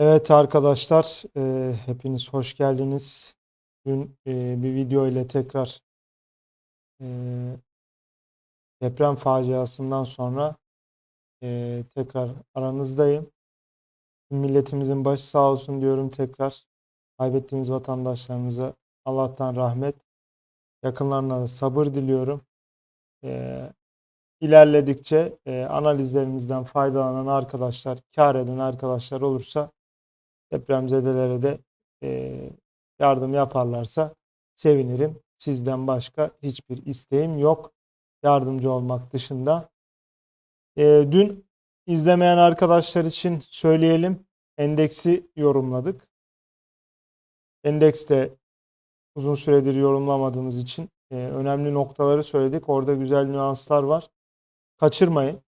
Evet arkadaşlar, e, hepiniz hoş geldiniz. Dün e, bir video ile tekrar e, deprem faciasından sonra e, tekrar aranızdayım. Milletimizin başı sağ olsun diyorum tekrar. Kaybettiğimiz vatandaşlarımıza Allah'tan rahmet, yakınlarına da sabır diliyorum. E, ilerledikçe e, analizlerimizden faydalanan arkadaşlar, kâr eden arkadaşlar olursa depremzedelere de e, yardım yaparlarsa sevinirim. Sizden başka hiçbir isteğim yok. Yardımcı olmak dışında. E, dün izlemeyen arkadaşlar için söyleyelim. Endeksi yorumladık. Endekste uzun süredir yorumlamadığımız için e, önemli noktaları söyledik. Orada güzel nüanslar var. Kaçırmayın.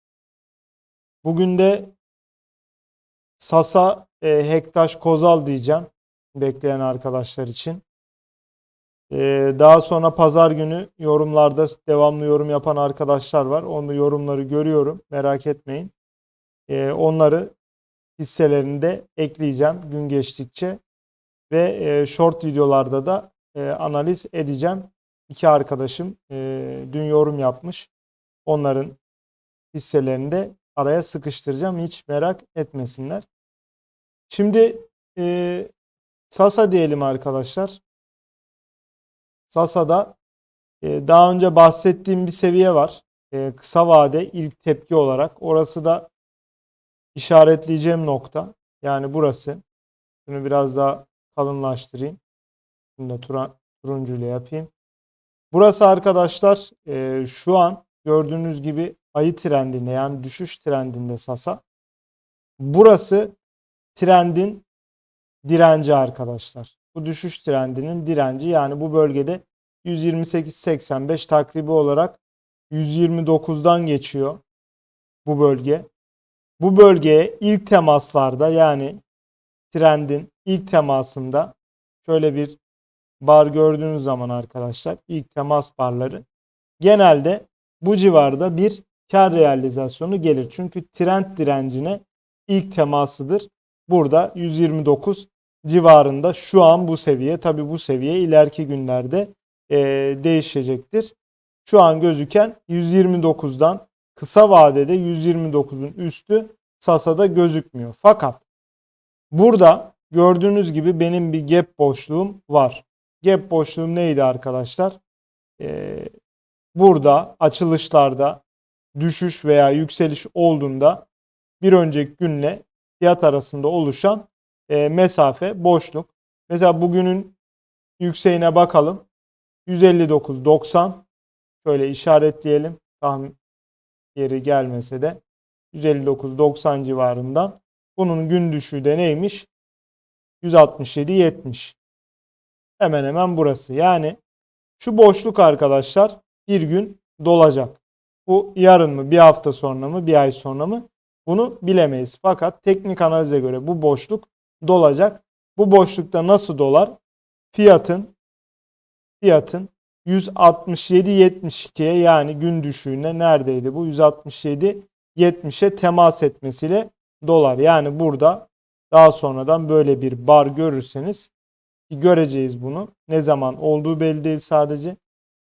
Bugün de Sasa e, Hektaş Kozal diyeceğim bekleyen arkadaşlar için. E, daha sonra pazar günü yorumlarda devamlı yorum yapan arkadaşlar var. Onu yorumları görüyorum. Merak etmeyin. E, onları hisselerinde ekleyeceğim gün geçtikçe. Ve e, short videolarda da e, analiz edeceğim. İki arkadaşım e, dün yorum yapmış. Onların hisselerini de araya sıkıştıracağım. Hiç merak etmesinler. Şimdi e, Sasa diyelim arkadaşlar. Sasa'da e, daha önce bahsettiğim bir seviye var. E, kısa vade ilk tepki olarak. Orası da işaretleyeceğim nokta. Yani burası. Bunu biraz daha kalınlaştırayım. Bunu da tura, turuncuyla yapayım. Burası arkadaşlar e, şu an gördüğünüz gibi ayı trendinde yani düşüş trendinde Sasa. Burası trendin direnci arkadaşlar. Bu düşüş trendinin direnci yani bu bölgede 128.85 takribi olarak 129'dan geçiyor bu bölge. Bu bölgeye ilk temaslarda yani trendin ilk temasında şöyle bir bar gördüğünüz zaman arkadaşlar ilk temas barları genelde bu civarda bir kar realizasyonu gelir. Çünkü trend direncine ilk temasıdır. Burada 129 civarında şu an bu seviye. Tabi bu seviye ileriki günlerde e, değişecektir. Şu an gözüken 129'dan kısa vadede 129'un üstü Sasa'da gözükmüyor. Fakat burada gördüğünüz gibi benim bir gap boşluğum var. Gap boşluğum neydi arkadaşlar? Ee, burada açılışlarda düşüş veya yükseliş olduğunda bir önceki günle fiyat arasında oluşan e, mesafe boşluk. Mesela bugünün yükseğine bakalım. 159.90 şöyle işaretleyelim. Tam yeri gelmese de 159.90 civarından. Bunun gün düşüğü de neymiş? 167.70. Hemen hemen burası. Yani şu boşluk arkadaşlar bir gün dolacak. Bu yarın mı, bir hafta sonra mı, bir ay sonra mı? Bunu bilemeyiz. Fakat teknik analize göre bu boşluk dolacak. Bu boşlukta nasıl dolar? Fiyatın fiyatın 167.72'ye yani gün düşüğüne neredeydi bu? 167.70'e temas etmesiyle dolar. Yani burada daha sonradan böyle bir bar görürseniz göreceğiz bunu. Ne zaman olduğu belli değil sadece.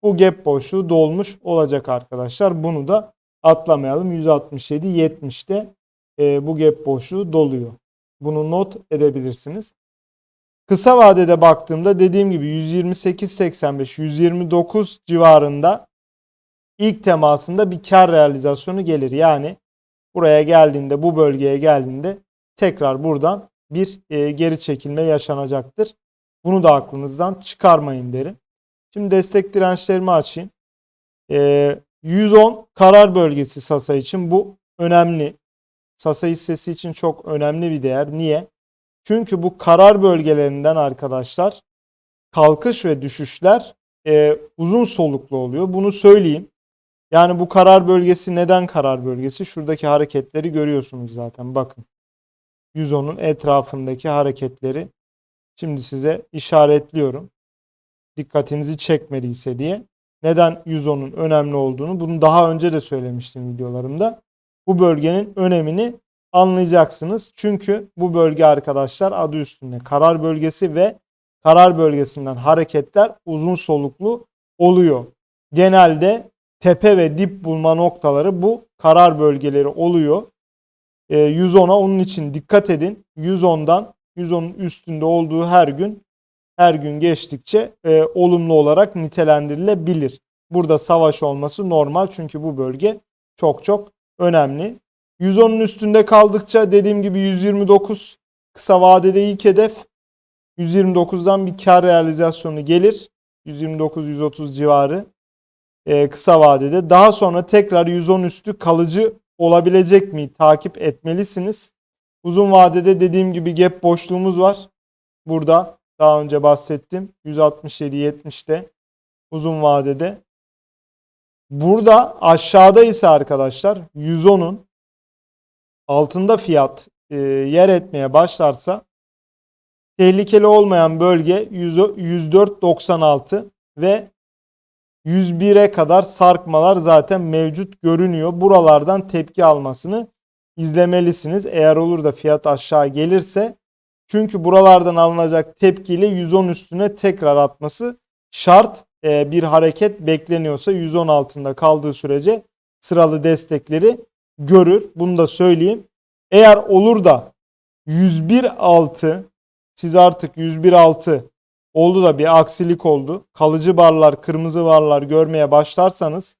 Bu gap boşluğu dolmuş olacak arkadaşlar. Bunu da atlamayalım. 167 70'te e, bu gap boşluğu doluyor. Bunu not edebilirsiniz. Kısa vadede baktığımda dediğim gibi 128.85 129 civarında ilk temasında bir kar realizasyonu gelir. Yani buraya geldiğinde bu bölgeye geldiğinde tekrar buradan bir e, geri çekilme yaşanacaktır. Bunu da aklınızdan çıkarmayın derim. Şimdi destek dirençlerimi açayım. E, 110 karar bölgesi Sasa için bu önemli. Sasa hissesi için çok önemli bir değer. Niye? Çünkü bu karar bölgelerinden arkadaşlar kalkış ve düşüşler e, uzun soluklu oluyor. Bunu söyleyeyim. Yani bu karar bölgesi neden karar bölgesi? Şuradaki hareketleri görüyorsunuz zaten bakın. 110'un etrafındaki hareketleri şimdi size işaretliyorum. Dikkatinizi çekmediyse diye neden 110'un önemli olduğunu bunu daha önce de söylemiştim videolarımda. Bu bölgenin önemini anlayacaksınız. Çünkü bu bölge arkadaşlar adı üstünde karar bölgesi ve karar bölgesinden hareketler uzun soluklu oluyor. Genelde tepe ve dip bulma noktaları bu karar bölgeleri oluyor. E, 110'a onun için dikkat edin. 110'dan 110'un üstünde olduğu her gün her gün geçtikçe e, olumlu olarak nitelendirilebilir. Burada savaş olması normal çünkü bu bölge çok çok önemli. 110'un üstünde kaldıkça dediğim gibi 129 kısa vadede ilk hedef 129'dan bir kar realizasyonu gelir. 129-130 civarı e, kısa vadede. Daha sonra tekrar 110 üstü kalıcı olabilecek mi takip etmelisiniz. Uzun vadede dediğim gibi gap boşluğumuz var. Burada daha önce bahsettim. 167-70'te uzun vadede. Burada aşağıda ise arkadaşlar 110'un altında fiyat e, yer etmeye başlarsa tehlikeli olmayan bölge 104.96 ve 101'e kadar sarkmalar zaten mevcut görünüyor. Buralardan tepki almasını izlemelisiniz. Eğer olur da fiyat aşağı gelirse çünkü buralardan alınacak tepkiyle 110 üstüne tekrar atması şart. Ee, bir hareket bekleniyorsa 110 altında kaldığı sürece sıralı destekleri görür. Bunu da söyleyeyim. Eğer olur da 101 altı siz artık 101 altı oldu da bir aksilik oldu. Kalıcı barlar, kırmızı barlar görmeye başlarsanız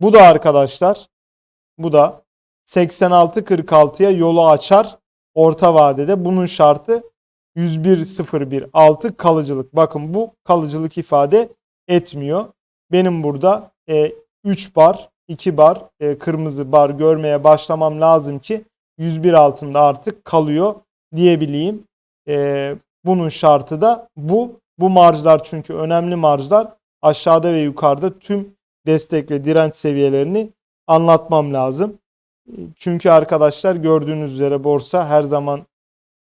bu da arkadaşlar bu da 86-46'ya yolu açar orta vadede. Bunun şartı 101-01-6 kalıcılık. Bakın bu kalıcılık ifade etmiyor. Benim burada e, 3 bar, 2 bar, e, kırmızı bar görmeye başlamam lazım ki 101 altında artık kalıyor diyebileyim. E, bunun şartı da bu. Bu marjlar çünkü önemli marjlar. Aşağıda ve yukarıda tüm destek ve direnç seviyelerini anlatmam lazım. Çünkü arkadaşlar gördüğünüz üzere borsa her zaman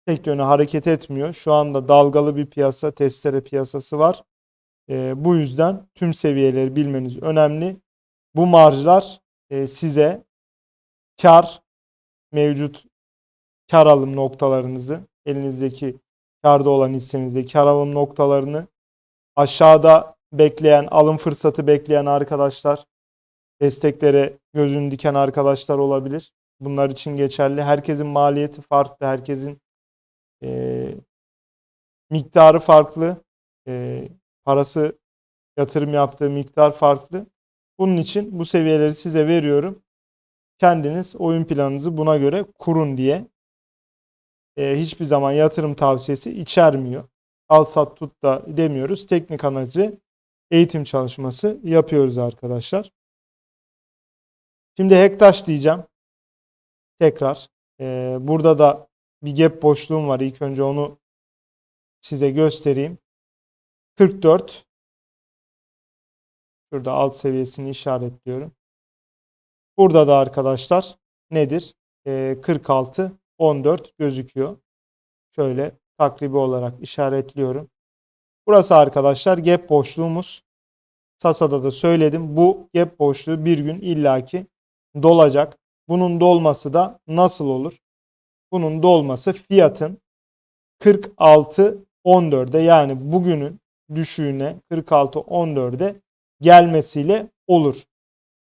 tek yöne hareket etmiyor. Şu anda dalgalı bir piyasa, testere piyasası var. E, bu yüzden tüm seviyeleri bilmeniz önemli. Bu marjlar e, size kar mevcut kar alım noktalarınızı elinizdeki karda olan hissenizde kar alım noktalarını aşağıda bekleyen alım fırsatı bekleyen arkadaşlar desteklere gözünü diken arkadaşlar olabilir. Bunlar için geçerli. Herkesin maliyeti farklı. Herkesin e, miktarı farklı. E, parası yatırım yaptığı miktar farklı. Bunun için bu seviyeleri size veriyorum. Kendiniz oyun planınızı buna göre kurun diye. E, hiçbir zaman yatırım tavsiyesi içermiyor. Al sat tut da demiyoruz. Teknik analiz ve eğitim çalışması yapıyoruz arkadaşlar. Şimdi Hektaş diyeceğim. Tekrar. Ee, burada da bir gap boşluğum var. İlk önce onu size göstereyim. 44. Şurada alt seviyesini işaretliyorum. Burada da arkadaşlar nedir? Ee, 46, 14 gözüküyor. Şöyle takribi olarak işaretliyorum. Burası arkadaşlar gap boşluğumuz. Sasa'da da söyledim. Bu gap boşluğu bir gün illaki dolacak. Bunun dolması da nasıl olur? Bunun dolması fiyatın 46.14'e yani bugünün düşüğüne 46.14'e gelmesiyle olur.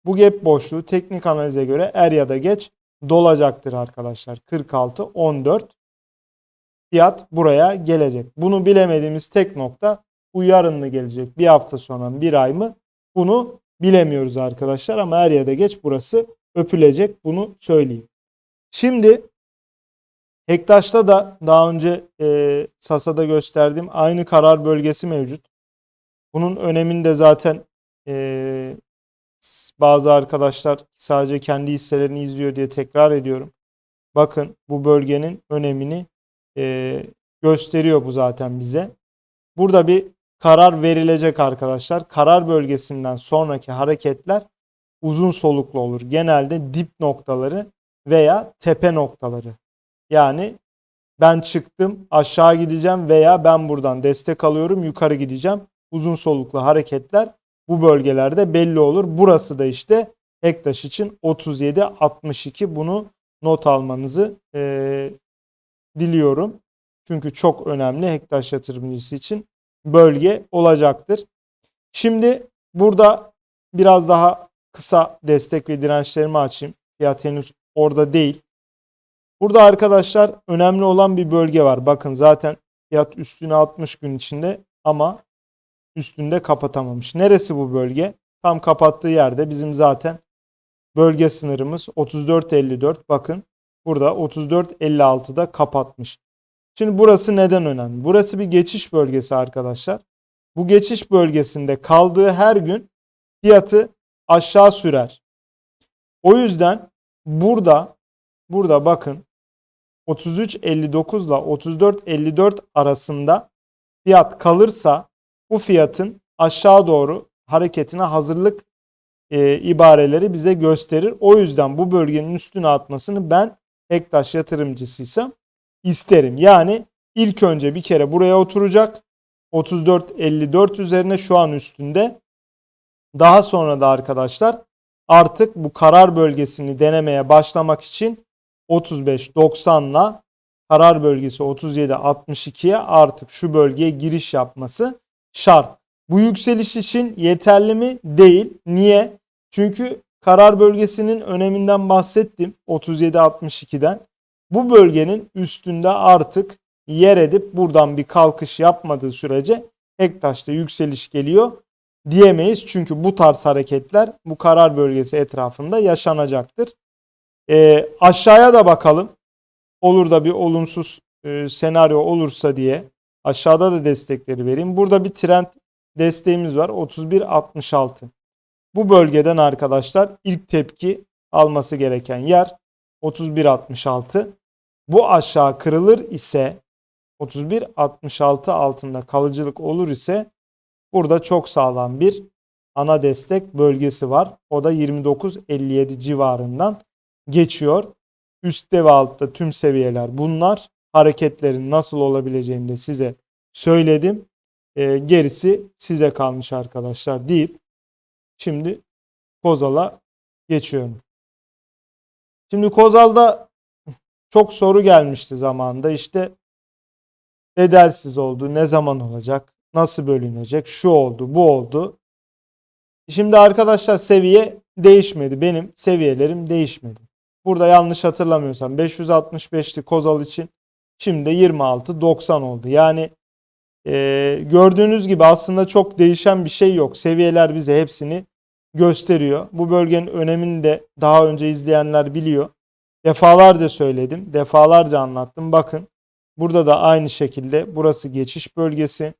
Bu gap boşluğu teknik analize göre er ya da geç dolacaktır arkadaşlar. 46.14 fiyat buraya gelecek. Bunu bilemediğimiz tek nokta bu yarın mı gelecek? Bir hafta sonra bir ay mı? Bunu bilemiyoruz arkadaşlar ama er ya da geç burası öpülecek bunu söyleyeyim. Şimdi Hektaş'ta da daha önce e, Sasa'da gösterdiğim aynı karar bölgesi mevcut. Bunun önemini de zaten e, bazı arkadaşlar sadece kendi hisselerini izliyor diye tekrar ediyorum. Bakın bu bölgenin önemini e, gösteriyor bu zaten bize. Burada bir karar verilecek arkadaşlar. Karar bölgesinden sonraki hareketler uzun soluklu olur. Genelde dip noktaları veya tepe noktaları. Yani ben çıktım aşağı gideceğim veya ben buradan destek alıyorum yukarı gideceğim. Uzun soluklu hareketler bu bölgelerde belli olur. Burası da işte Ektaş için 37-62 bunu not almanızı e, diliyorum. Çünkü çok önemli Hektaş yatırımcısı için bölge olacaktır. Şimdi burada biraz daha kısa destek ve dirençlerimi açayım. Fiyat henüz orada değil. Burada arkadaşlar önemli olan bir bölge var. Bakın zaten fiyat üstüne 60 gün içinde ama üstünde kapatamamış. Neresi bu bölge? Tam kapattığı yerde bizim zaten bölge sınırımız 34.54. Bakın burada 34.56'da kapatmış. Şimdi burası neden önemli? Burası bir geçiş bölgesi arkadaşlar. Bu geçiş bölgesinde kaldığı her gün fiyatı aşağı sürer. O yüzden burada burada bakın 33.59 ile 34.54 arasında fiyat kalırsa bu fiyatın aşağı doğru hareketine hazırlık e, ibareleri bize gösterir. O yüzden bu bölgenin üstüne atmasını ben Ektaş yatırımcısıysam isterim. Yani ilk önce bir kere buraya oturacak. 34.54 üzerine şu an üstünde. Daha sonra da arkadaşlar artık bu karar bölgesini denemeye başlamak için 35.90'la karar bölgesi 37.62'ye artık şu bölgeye giriş yapması şart. Bu yükseliş için yeterli mi? Değil. Niye? Çünkü karar bölgesinin öneminden bahsettim 37.62'den. Bu bölgenin üstünde artık yer edip buradan bir kalkış yapmadığı sürece Ektaş'ta yükseliş geliyor diyemeyiz. Çünkü bu tarz hareketler bu karar bölgesi etrafında yaşanacaktır. E, aşağıya da bakalım. Olur da bir olumsuz e, senaryo olursa diye aşağıda da destekleri vereyim. Burada bir trend desteğimiz var 31.66. Bu bölgeden arkadaşlar ilk tepki alması gereken yer 31.66. Bu aşağı kırılır ise 31.66 altında kalıcılık olur ise burada çok sağlam bir ana destek bölgesi var. O da 29.57 civarından geçiyor. Üstte ve altta tüm seviyeler bunlar. Hareketlerin nasıl olabileceğini de size söyledim. E, gerisi size kalmış arkadaşlar deyip şimdi Kozal'a geçiyorum. Şimdi Kozal'da çok soru gelmişti zamanında. İşte bedelsiz oldu, ne zaman olacak, nasıl bölünecek, şu oldu, bu oldu. Şimdi arkadaşlar seviye değişmedi. Benim seviyelerim değişmedi. Burada yanlış hatırlamıyorsam 565'ti Kozal için. Şimdi 26-90 oldu. Yani e, gördüğünüz gibi aslında çok değişen bir şey yok. Seviyeler bize hepsini gösteriyor. Bu bölgenin önemini de daha önce izleyenler biliyor. Defalarca söyledim, defalarca anlattım. Bakın burada da aynı şekilde burası geçiş bölgesi.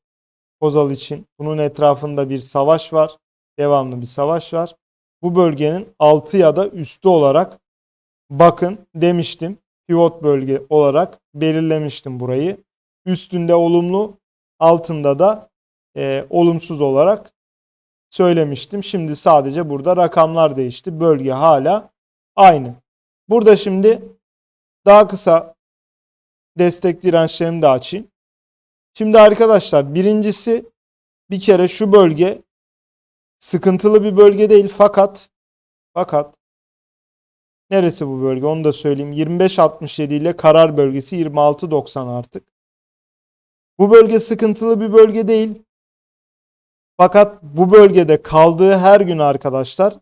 Kozal için bunun etrafında bir savaş var. Devamlı bir savaş var. Bu bölgenin altı ya da üstü olarak bakın demiştim. Pivot bölge olarak belirlemiştim burayı. Üstünde olumlu, altında da e, olumsuz olarak söylemiştim. Şimdi sadece burada rakamlar değişti. Bölge hala aynı. Burada şimdi daha kısa destek dirençlerimi de açayım. Şimdi arkadaşlar birincisi bir kere şu bölge sıkıntılı bir bölge değil fakat fakat neresi bu bölge onu da söyleyeyim. 25.67 ile karar bölgesi 26.90 artık. Bu bölge sıkıntılı bir bölge değil. Fakat bu bölgede kaldığı her gün arkadaşlar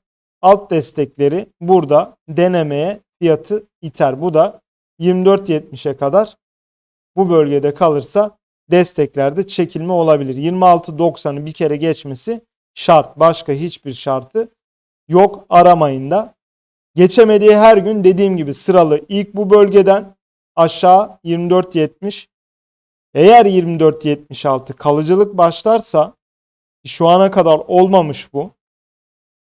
alt destekleri burada denemeye fiyatı iter. Bu da 24.70'e kadar bu bölgede kalırsa desteklerde çekilme olabilir. 26.90'ı bir kere geçmesi şart. Başka hiçbir şartı yok aramayın da. Geçemediği her gün dediğim gibi sıralı ilk bu bölgeden aşağı 24.70 eğer 24.76 kalıcılık başlarsa şu ana kadar olmamış bu.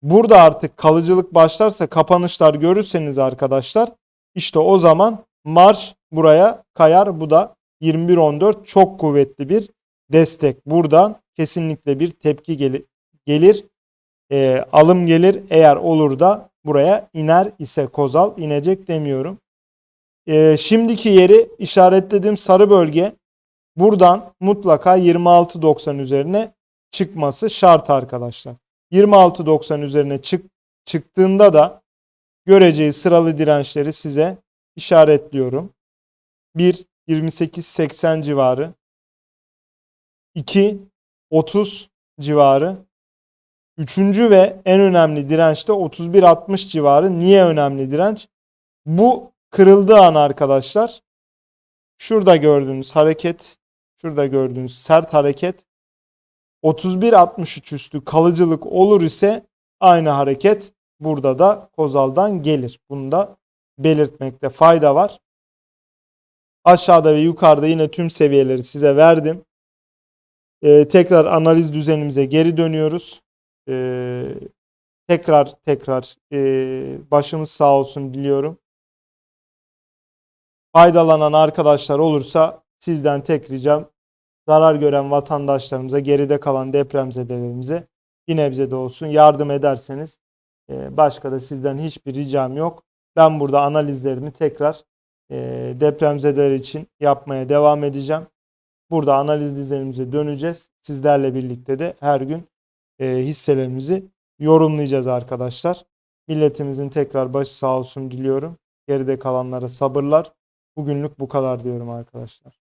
Burada artık kalıcılık başlarsa kapanışlar görürseniz arkadaşlar işte o zaman marş buraya kayar. Bu da 21.14 çok kuvvetli bir destek. Buradan kesinlikle bir tepki gel gelir. E, alım gelir eğer olur da buraya iner ise kozal inecek demiyorum. E, şimdiki yeri işaretlediğim sarı bölge buradan mutlaka 26.90 üzerine çıkması şart arkadaşlar. 26.90 üzerine çık çıktığında da göreceği sıralı dirençleri size işaretliyorum. 1 28.80 civarı. 2 30 civarı. Üçüncü ve en önemli direnç de 31.60 civarı. Niye önemli direnç? Bu kırıldığı an arkadaşlar şurada gördüğünüz hareket, şurada gördüğünüz sert hareket 31.63 üstü kalıcılık olur ise aynı hareket burada da Kozal'dan gelir. Bunu da belirtmekte fayda var. Aşağıda ve yukarıda yine tüm seviyeleri size verdim. Ee, tekrar analiz düzenimize geri dönüyoruz. Ee, tekrar tekrar e, başımız sağ olsun diliyorum. Faydalanan arkadaşlar olursa sizden tek ricam zarar gören vatandaşlarımıza, geride kalan depremzedelerimize bir nebze de olsun yardım ederseniz e, başka da sizden hiçbir ricam yok. Ben burada analizlerimi tekrar depremzedeler için yapmaya devam edeceğim. Burada analiz düzenimize döneceğiz. Sizlerle birlikte de her gün e, hisselerimizi yorumlayacağız arkadaşlar. Milletimizin tekrar başı sağ olsun diliyorum. Geride kalanlara sabırlar. Bugünlük bu kadar diyorum arkadaşlar.